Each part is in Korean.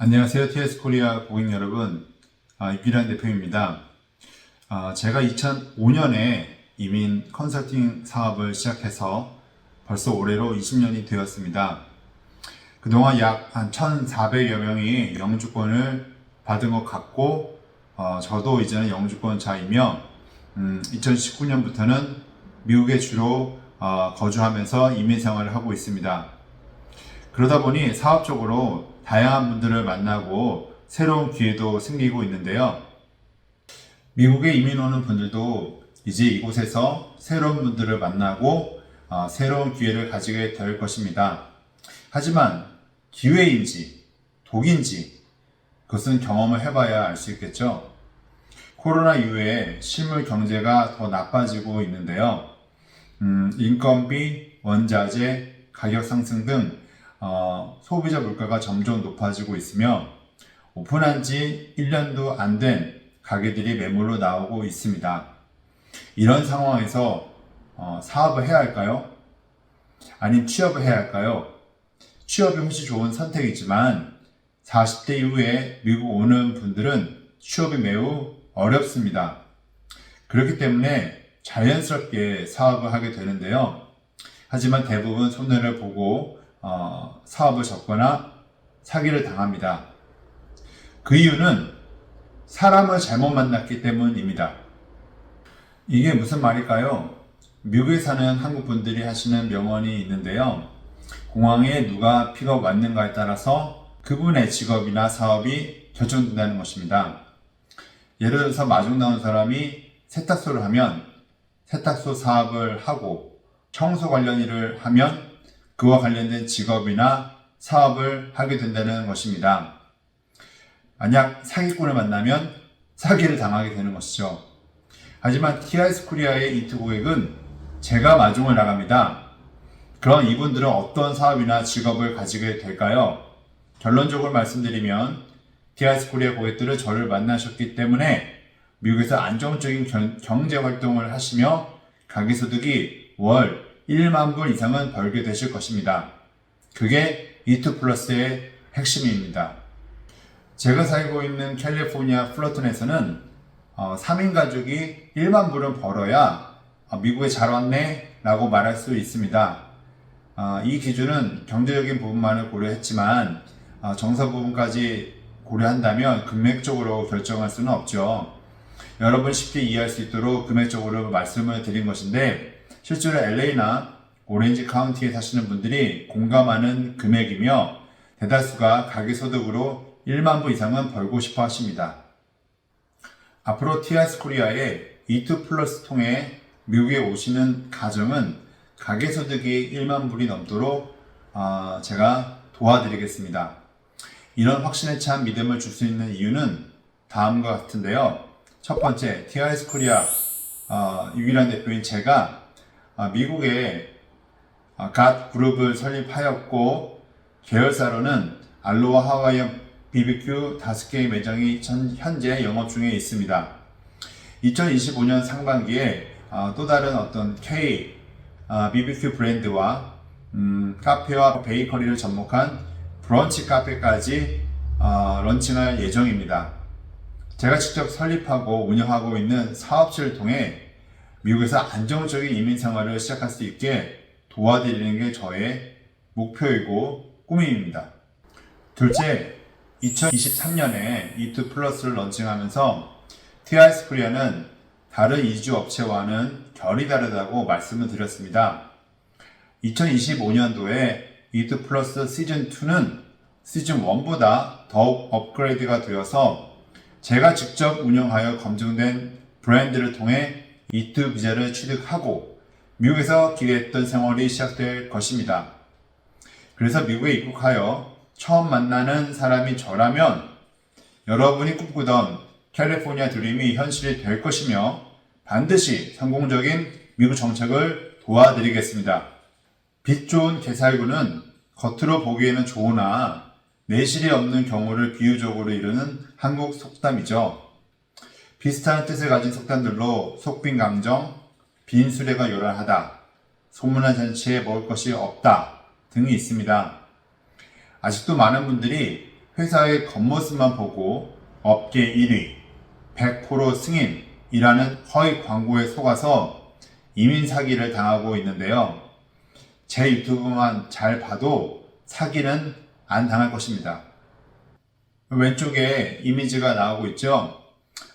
안녕하세요. TS 코리아 고객 여러분. 아, 이기란 대표입니다. 아, 제가 2005년에 이민 컨설팅 사업을 시작해서 벌써 올해로 20년이 되었습니다. 그동안 약 한 1,400여 명이 영주권을 받은 것 같고, 어, 저도 이제는 영주권자이며, 음, 2019년부터는 미국에 주로 어, 거주하면서 이민 생활을 하고 있습니다. 그러다 보니 사업적으로 다양한 분들을 만나고 새로운 기회도 생기고 있는데요. 미국에 이민 오는 분들도 이제 이곳에서 새로운 분들을 만나고 어, 새로운 기회를 가지게 될 것입니다. 하지만 기회인지 독인지 그것은 경험을 해봐야 알 수 있겠죠. 코로나 이후에 실물 경제가 더 나빠지고 있는데요. 음, 인건비, 원자재, 가격 상승 등 어, 소비자 물가가 점점 높아지고 있으며 오픈한 지 1년도 안 된 가게들이 매물로 나오고 있습니다. 이런 상황에서 어, 사업을 해야 할까요? 아니면 취업을 해야 할까요? 취업이 훨씬 좋은 선택이지만 40대 이후에 미국 오는 분들은 취업이 매우 어렵습니다. 그렇기 때문에 자연스럽게 사업을 하게 되는데요. 하지만 대부분 손해를 보고 어, 사업을 접거나 사기를 당합니다. 그 이유는 사람을 잘못 만났기 때문입니다. 이게 무슨 말일까요? 미국에 사는 한국 분들이 하시는 명언이 있는데요. 공항에 누가 픽업 왔는가에 따라서 그분의 직업이나 사업이 결정된다는 것입니다. 예를 들어서 마중 나온 사람이 세탁소를 하면 세탁소 사업을 하고 청소 관련 일을 하면 그와 관련된 직업이나 사업을 하게 된다는 것입니다. 만약 사기꾼을 만나면 사기를 당하게 되는 것이죠. 하지만 TIS 코리아의 이트 고객은 제가 마중을 나갑니다. 그럼 이분들은 어떤 사업이나 직업을 가지게 될까요? 결론적으로 말씀드리면 TIS 코리아 고객들은 저를 만나셨기 때문에 미국에서 안정적인 경- 경제 활동을 하시며 가계소득이 월 1만 불 이상은 벌게 되실 것입니다. 그게 이투 플러스의 핵심입니다. 제가 살고 있는 캘리포니아 플러튼에서는 어, 3인 가족이 1만 불은 벌어야 어, 미국에 잘 왔네 라고 말할 수 있습니다. 어, 이 기준은 경제적인 부분만을 고려했지만 어, 정서 부분까지 고려한다면 금액적으로 결정할 수는 없죠. 여러분 쉽게 이해할 수 있도록 금액적으로 말씀을 드린 것인데 실제로 LA나 오렌지 카운티에 사시는 분들이 공감하는 금액이며 대다수가 가계소득으로 1만 불 이상은 벌고 싶어 하십니다. 앞으로 TIS 코리아의 E2 플러스 통해 미국에 오시는 가정은 가계소득이 1만 불이 넘도록 어, 제가 도와드리겠습니다. 이런 확신에 찬 믿음을 줄 수 있는 이유는 다음과 같은데요. 첫 번째, TIS 코리아 어, 유일한 대표인 제가 어, 미국에 어, 갓 그룹을 설립하였고 계열사로는 알로하 하와이안 BBQ 다섯 개의 매장이 전- 현재 영업 중에 있습니다. 2025년 상반기에 어, 또 다른 어떤 K 어, BBQ 브랜드와 음, 카페와 베이커리를 접목한 브런치 카페까지 어, 런칭할 예정입니다. 제가 직접 설립하고 운영하고 있는 사업체를 통해 미국에서 안정적인 이민 생활을 시작할 수 있게 도와드리는 게 저의 목표이고 꿈입니다. 둘째, 2023년에 E2 플러스를 런칭하면서 TIS 코리아는 다른 이주 업체와는 결이 다르다고 말씀을 드렸습니다. 2025년도에 E2 플러스 시즌 2는 시즌 1보다 더욱 업그레이드가 되어서 제가 직접 운영하여 검증된 브랜드를 통해 E2 비자를 취득하고 미국에서 기대했던 생활이 시작될 것입니다. 그래서 미국에 입국하여 처음 만나는 사람이 저라면 여러분이 꿈꾸던 캘리포니아 드림이 현실이 될 것이며 반드시 성공적인 미국 정책을 도와드리겠습니다. 빛 좋은 개살구는 겉으로 보기에는 좋으나 내실이 없는 경우를 비유적으로 이루는 한국 속담이죠. 비슷한 뜻을 가진 속담들로 속빈강정, 빈 수레가 요란하다, 소문난 잔치에 먹을 것이 없다 등이 있습니다. 아직도 많은 분들이 회사의 겉모습만 보고 업계 1위, 100% 승인이라는 허위 광고에 속아서 이민 사기를 당하고 있는데요. 제 유튜브만 잘 봐도 사기는 안 당할 것입니다. 왼쪽에 이미지가 나오고 있죠.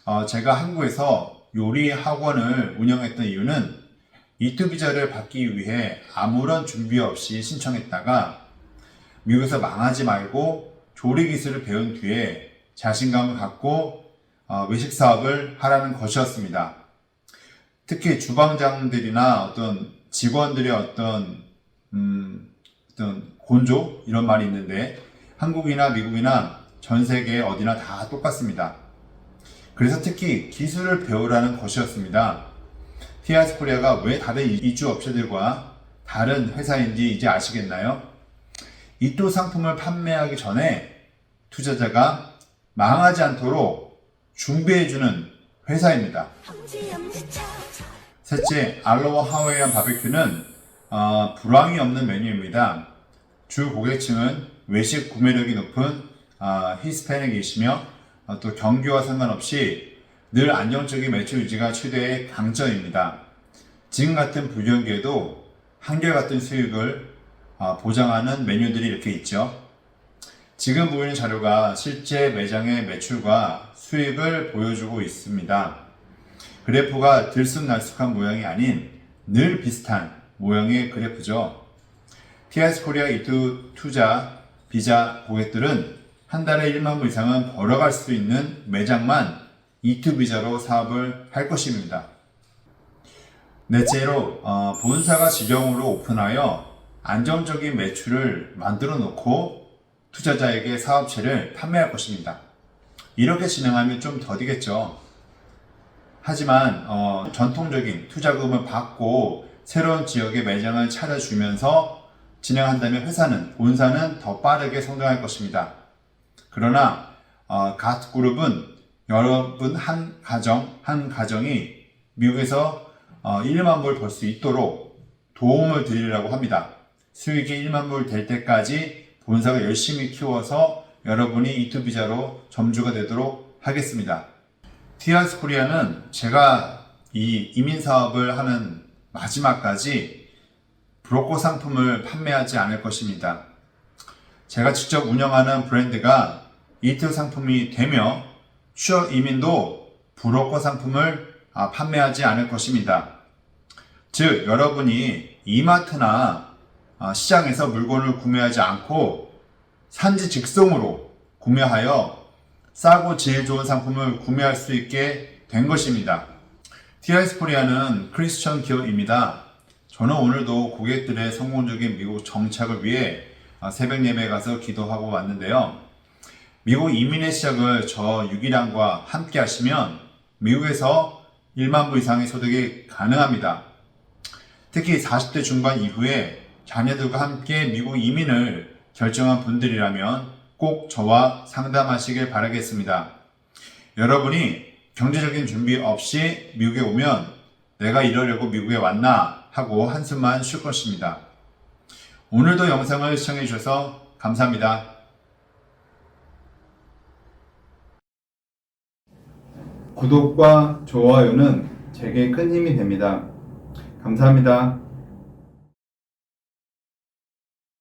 어, 제가 한국에서 요리 학원을 운영했던 이유는 이투 비자를 받기 위해 아무런 준비 없이 신청했다가 미국에서 망하지 말고 조리 기술을 배운 뒤에 자신감을 갖고 어, 외식 사업을 하라는 것이었습니다. 특히 주방장들이나 어떤 직원들의 어떤 음, 어떤 곤조 이런 말이 있는데 한국이나 미국이나 전 세계 어디나 다 똑같습니다. 그래서 특히 기술을 배우라는 것이었습니다. 티아스 코리아가 왜 다른 이주 업체들과 다른 회사인지 이제 아시겠나요? 이또 상품을 판매하기 전에 투자자가 망하지 않도록 준비해주는 회사입니다. 셋째, 알로하 하웨이안 바베큐는 어, 불황이 없는 메뉴입니다. 주 고객층은 외식 구매력이 높은 어, 히스패닉이시며 어, 또 경기와 상관없이 늘 안정적인 매출 유지가 최대의 강점입니다. 지금 같은 불경기에도 한결같은 수익을 어, 보장하는 메뉴들이 이렇게 있죠. 지금 보이는 자료가 실제 매장의 매출과 수익을 보여주고 있습니다. 그래프가 들쑥날쑥한 모양이 아닌 늘 비슷한 모양의 그래프죠. TS 코리아 이투 투자 비자 고객들은 한 달에 1만 불 이상은 벌어갈 수 있는 매장만 이투 비자로 사업을 할 것입니다. 넷째로 어, 본사가 지정으로 오픈하여 안정적인 매출을 만들어 놓고 투자자에게 사업체를 판매할 것입니다. 이렇게 진행하면 좀 더디겠죠. 하지만 어, 전통적인 투자금을 받고 새로운 지역의 매장을 차려주면서 진행한다면 회사는 본사는 더 빠르게 성장할 것입니다. 그러나 어, 갓그룹은 여러분 한 가정 한 가정이 미국에서 어, 1만 불 벌 수 있도록 도움을 드리려고 합니다. 수익이 1만 불 될 때까지 본사가 열심히 키워서 여러분이 이투 비자로 점주가 되도록 하겠습니다. 티아스 코리아는 제가 이 이민 사업을 하는 마지막까지 브로커 상품을 판매하지 않을 것입니다. 제가 직접 운영하는 브랜드가 이투 상품이 되며 취업 이민도 브로커 상품을 아, 판매하지 않을 것입니다. 즉, 여러분이 이마트나 아, 시장에서 물건을 구매하지 않고 산지 직송으로 구매하여 싸고 질 좋은 상품을 구매할 수 있게 된 것입니다. 코리아는 크리스천 기업입니다. 저는 오늘도 고객들의 성공적인 미국 정착을 위해 아, 새벽 예배 가서 기도하고 왔는데요. 미국 이민의 시작을 저 유기량과 함께 하시면 미국에서 1만 불 이상의 소득이 가능합니다. 특히 40대 중반 이후에 자녀들과 함께 미국 이민을 결정한 분들이라면 꼭 저와 상담하시길 바라겠습니다. 여러분이 경제적인 준비 없이 미국에 오면 내가 이러려고 미국에 왔나 하고 한숨만 쉴 것입니다. 오늘도 영상을 시청해 주셔서 감사합니다. 구독과 좋아요는 제게 큰 힘이 됩니다. 감사합니다.